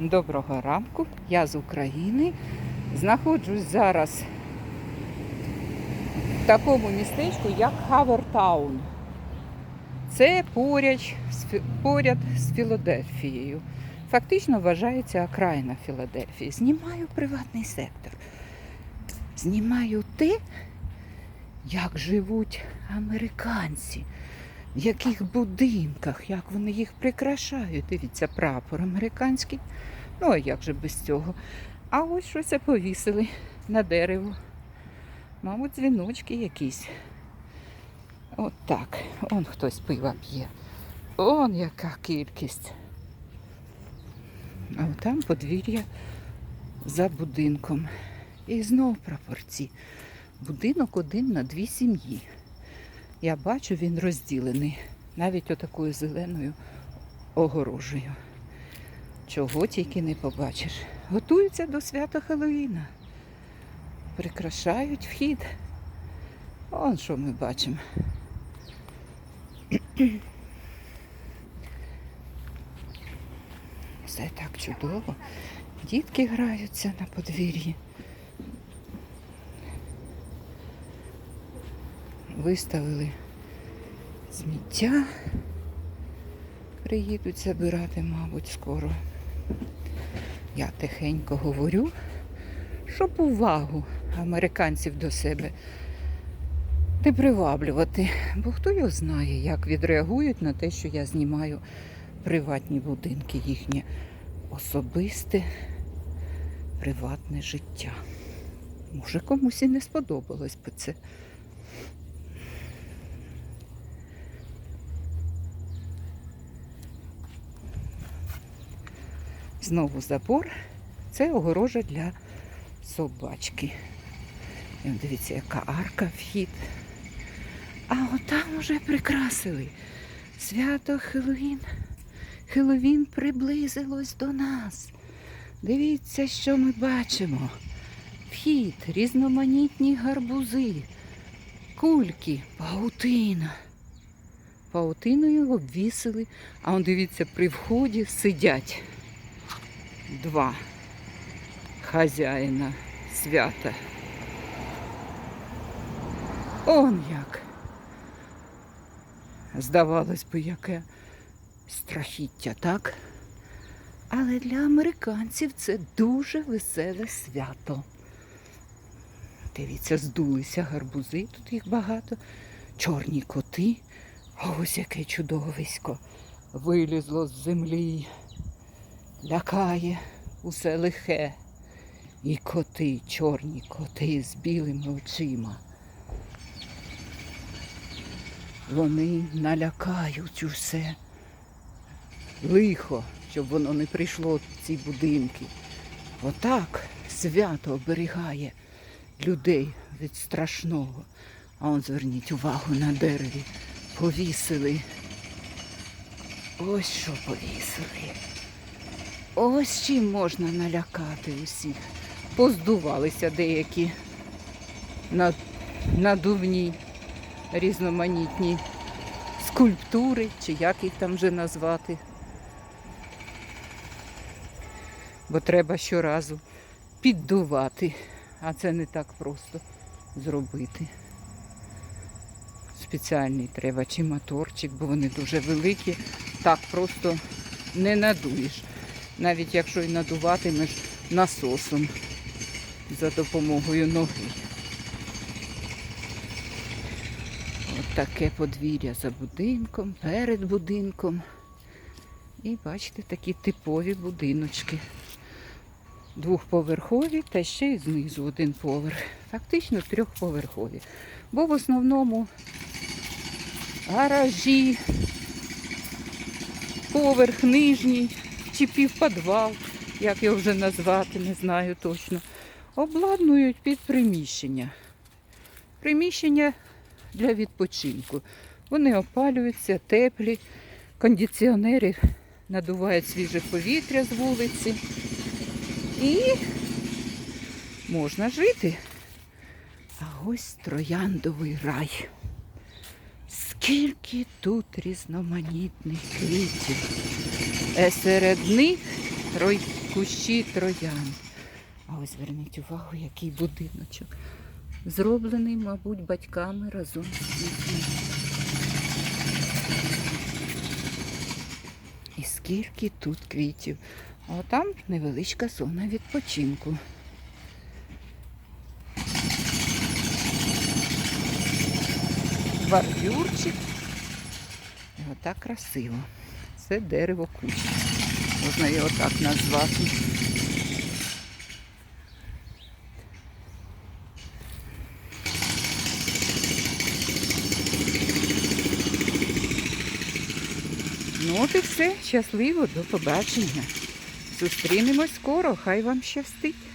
Доброго ранку, я з України. Знаходжусь зараз в такому містечку, як Хавертаун. Це поряд, поряд з Філадельфією. Фактично вважається окраїна Філадельфії. Знімаю приватний сектор. Знімаю те, як живуть американці, в яких будинках, як вони їх прикрашають. Дивіться, прапор американський. Ну, а як же без цього? А ось щось повісили на дерево. Мабуть, дзвіночки якісь. От так. Он хтось пива п'є. Он яка кількість. А там подвір'я за будинком. І знов прапорці. Будинок один на дві сім'ї. Я бачу, він розділений навіть отакою зеленою огорожею. Чого тільки не побачиш. Готуються до свята Хеллоїна. Прикрашають вхід. Он що ми бачимо. Все так чудово. Дітки граються на подвір'ї. Виставили сміття. Приїдуть забирати, мабуть, скоро. Я тихенько говорю, щоб увагу американців до себе не приваблювати. Бо хто його знає, як відреагують на те, що я знімаю приватні будинки, їхнє особисте приватне життя. Може, комусь і не сподобалось би це. Знову забор. Це огорожа для собачки. І дивіться, яка арка вхід. А отам уже прикрасили. Свято Хеллоуін. Хеллоуін приблизилось до нас. Дивіться, що ми бачимо. Вхід, різноманітні гарбузи, кульки, паутина. Паутиною обвісили, а он дивіться, при вході сидять два хазяїна свята. Он як. Здавалось би, яке страхіття, так? Але для американців це дуже веселе свято. Дивіться, здулися гарбузи, тут їх багато, чорні коти. Ось яке чудовисько вилізло з землі лякає усе лихе. І коти, чорні коти з білими очима. Вони налякають усе лихо, щоб воно не прийшло в ці будинки. Отак свято оберігає людей від страшного. А он зверніть увагу на дереві. Повісили. Ось що повісили. Ось чим можна налякати усіх. Поздувалися деякі надувні різноманітні скульптури, чи як їх там вже назвати. Бо треба щоразу піддувати, а це не так просто зробити. Спеціальний треба чи моторчик, бо вони дуже великі. Так просто не надуєш навіть якщо і надуватимеш насосом за допомогою ноги. От таке подвір'я за будинком, перед будинком. І бачите, такі типові будиночки. Двохповерхові та ще й знизу один поверх. Фактично трьохповерхові. Бо в основному гаражі, поверх нижній чи півподвал, як його вже назвати, не знаю точно. Обладнують під приміщення. Приміщення для відпочинку. Вони опалюються, теплі, кондиціонери надувають свіже повітря з вулиці. І можна жити. А ось трояндовий рай. Скільки тут різноманітних квітів. Е, Серед них трой- кущі троян. А ось зверніть увагу, який будиночок. Зроблений, мабуть, батьками разом з дітьми. І скільки тут квітів. А там невеличка зона відпочинку. Бордюрчик. Отак красиво. Це дерево кущ. Можна його так назвати. Ну от і все. Щасливо, до побачення. Зустрінемось скоро, хай вам щастить.